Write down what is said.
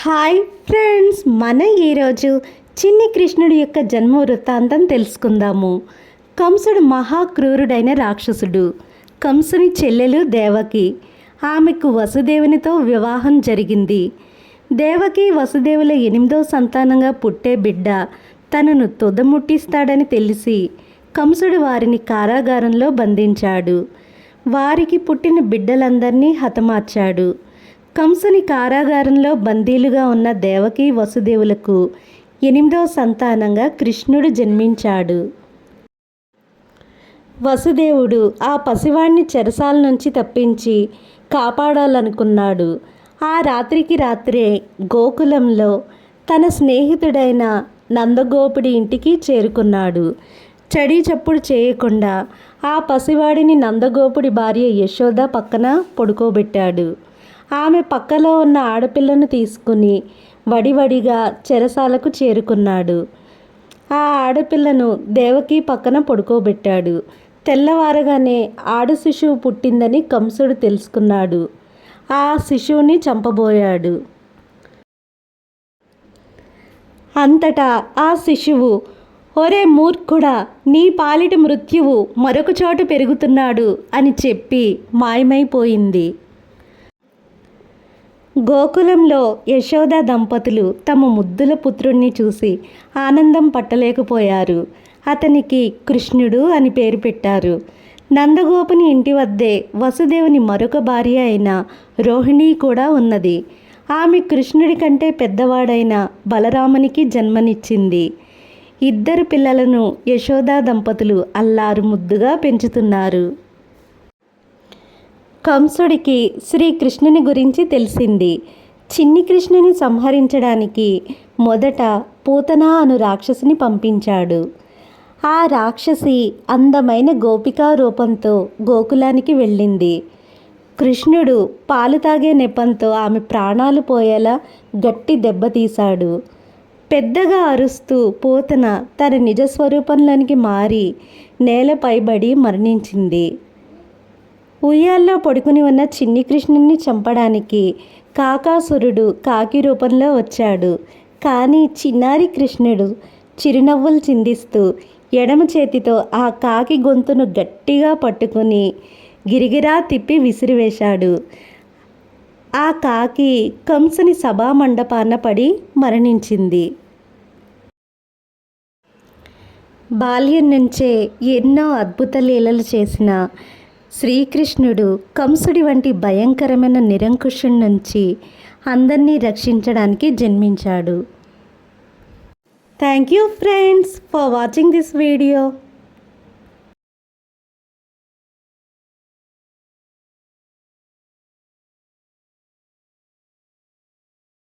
Hi friends మన ఈరోజు చిన్ని కృష్ణుడి యొక్క జన్మ వృత్తాంతం తెలుసుకుందాము. కంసుడు మహాక్రూరుడైన రాక్షసుడు కంసుని చెల్లెలు దేవకి. ఆమెకు వసుదేవునితో వివాహం జరిగింది. దేవకి వసుదేవుల ఎనిమిదో సంతానంగా పుట్టే బిడ్డ తనను తుదముట్టిస్తాడని తెలిసి కంసుడు వారిని కారాగారంలో బంధించాడు. వారికి పుట్టిన బిడ్డలందరినీ హతమార్చాడు. కంసుని కారాగారంలో బందీలుగా ఉన్న దేవకి వసుదేవులకు ఎనిమిదవ సంతానంగా కృష్ణుడు జన్మించాడు. వసుదేవుడు ఆ పసివాణ్ణి చెరసాల నుంచి తప్పించి కాపాడాలనుకున్నాడు. ఆ రాత్రికి రాత్రే గోకులంలో తన స్నేహితుడైన నందగోపుడి ఇంటికి చేరుకున్నాడు. చడి చప్పుడు చేయకుండా ఆ పసివాడిని నందగోపుడి భార్య యశోద పక్కన పడుకోబెట్టాడు. ఆమె పక్కలో ఉన్న ఆడపిల్లను తీసుకుని వడివడిగా చెరసాలకు చేరుకున్నాడు. ఆ ఆడపిల్లను దేవకి పక్కన పడుకోబెట్టాడు. తెల్లవారగానే ఆడ శిశువు పుట్టిందని కంసుడు తెలుసుకున్నాడు. ఆ శిశువుని చంపబోయాడు. అంతటా ఆ శిశువు ఒరే మూర్ఖుడా నీ పాలిటి మృత్యువు మరొక చోట పెరుగుతున్నాడు అని చెప్పి మాయమైపోయింది. గోకులంలో యశోద దంపతులు తమ ముద్దుల పుత్రుణ్ణి చూసి ఆనందం పట్టలేకపోయారు. అతనికి కృష్ణుడు అని పేరు పెట్టారు. నందగోపుని ఇంటి వద్దే వసుదేవుని మరొక భార్య అయిన రోహిణి కూడా ఉన్నది. ఆమె కృష్ణుడి కంటే పెద్దవాడైన బలరామునికి జన్మనిచ్చింది. ఇద్దరు పిల్లలను యశోదా దంపతులు అల్లారు ముద్దుగా పెంచుతున్నారు. కంసుడికి శ్రీకృష్ణుని గురించి తెలిసింది. చిన్ని కృష్ణుని సంహరించడానికి మొదట పూతన అను రాక్షసుని పంపించాడు. ఆ రాక్షసి అందమైన గోపికా రూపంతో గోకులానికి వెళ్ళింది. కృష్ణుడు పాలు తాగే నెపంతో ఆమె ప్రాణాలు పోయేలా గట్టి దెబ్బతీశాడు పెద్దగా అరుస్తూ పూతన తన నిజస్వరూపంలోనికి మారి నేలపైబడి మరణించింది. ఉయ్యాల్లో పడుకుని ఉన్న చిన్ని కృష్ణుణ్ణి చంపడానికి కాకాసురుడు కాకి రూపంలో వచ్చాడు. కానీ చిన్నారి కృష్ణుడు చిరునవ్వులు చిందిస్తూ ఎడమ చేతితో ఆ కాకి గొంతును గట్టిగా పట్టుకుని గిరిగిరా తిప్పి విసిరివేశాడు. ఆ కాకి కంసుని సభా మండపాన పడి మరణించింది. బాల్యం నుంచే ఎన్నో అద్భుత లీలలు చేసిన శ్రీకృష్ణుడు కంసుడి వంటి భయంకరమైన నిరంకుశుడి నుంచి అందరినీ రక్షించడానికి జన్మించాడు. Thank you friends for watching this video